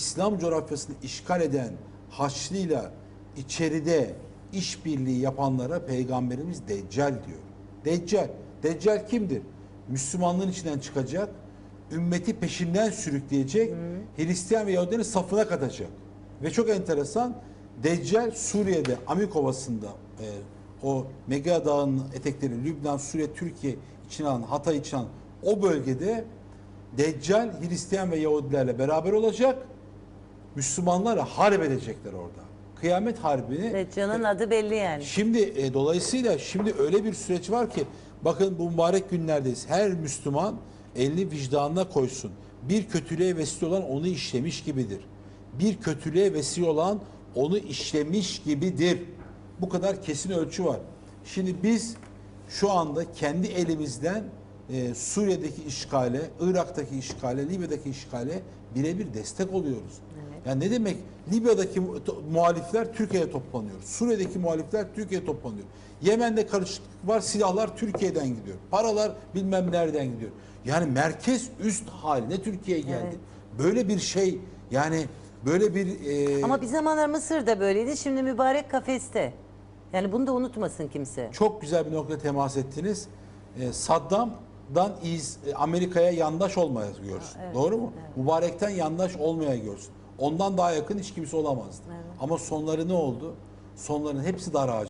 İslam coğrafyasını işgal eden Haçlı'yla içeride işbirliği yapanlara Peygamberimiz Deccal diyor. Deccal. Deccal kimdir? Müslümanlığın içinden çıkacak, ümmeti peşinden sürükleyecek, Hristiyan ve Yahudilerin safına katacak. Ve çok enteresan, Deccal Suriye'de, Amik Ovası'nda, e, o Mega Dağı'nın etekleri, Lübnan, Suriye, Türkiye için alan, Hatay için alan o bölgede Deccal Hristiyan ve Yahudilerle beraber olacak. Müslümanlara harp edecekler orada. Kıyamet harbini Deccal'ın adı belli yani. Şimdi e, dolayısıyla şimdi öyle bir süreç var ki bakın bu mübarek günlerdeyiz. Her Müslüman elini vicdanına koysun. Bir kötülüğe vesile olan onu işlemiş gibidir. Bir kötülüğe vesile olan onu işlemiş gibidir. Bu kadar kesin ölçü var. Şimdi biz şu anda kendi elimizden e, Suriye'deki işgale, Irak'taki işgale, Libya'daki işgale birebir destek oluyoruz. Yani ne demek? Libya'daki muhalifler Türkiye'ye toplanıyor. Suriye'deki muhalifler Türkiye'ye toplanıyor. Yemen'de karışıklık var, silahlar Türkiye'den gidiyor. Paralar bilmem nereden gidiyor. Yani merkez üst haline Türkiye geldi. Evet. Böyle bir şey yani böyle bir e, Ama bir zamanlar Mısır'da böyleydi. Şimdi mübarek kafeste. Yani bunu da unutmasın kimse. çok güzel bir nokta temas ettiniz. E, Saddam'dan iz, e, Amerika'ya yandaş olmaya görsün. Doğru mu? Mübarekten yandaş olmaya görsün. Ondan daha yakın hiç kimse olamazdı. Ama sonları ne oldu? Sonların hepsi dar ağacı.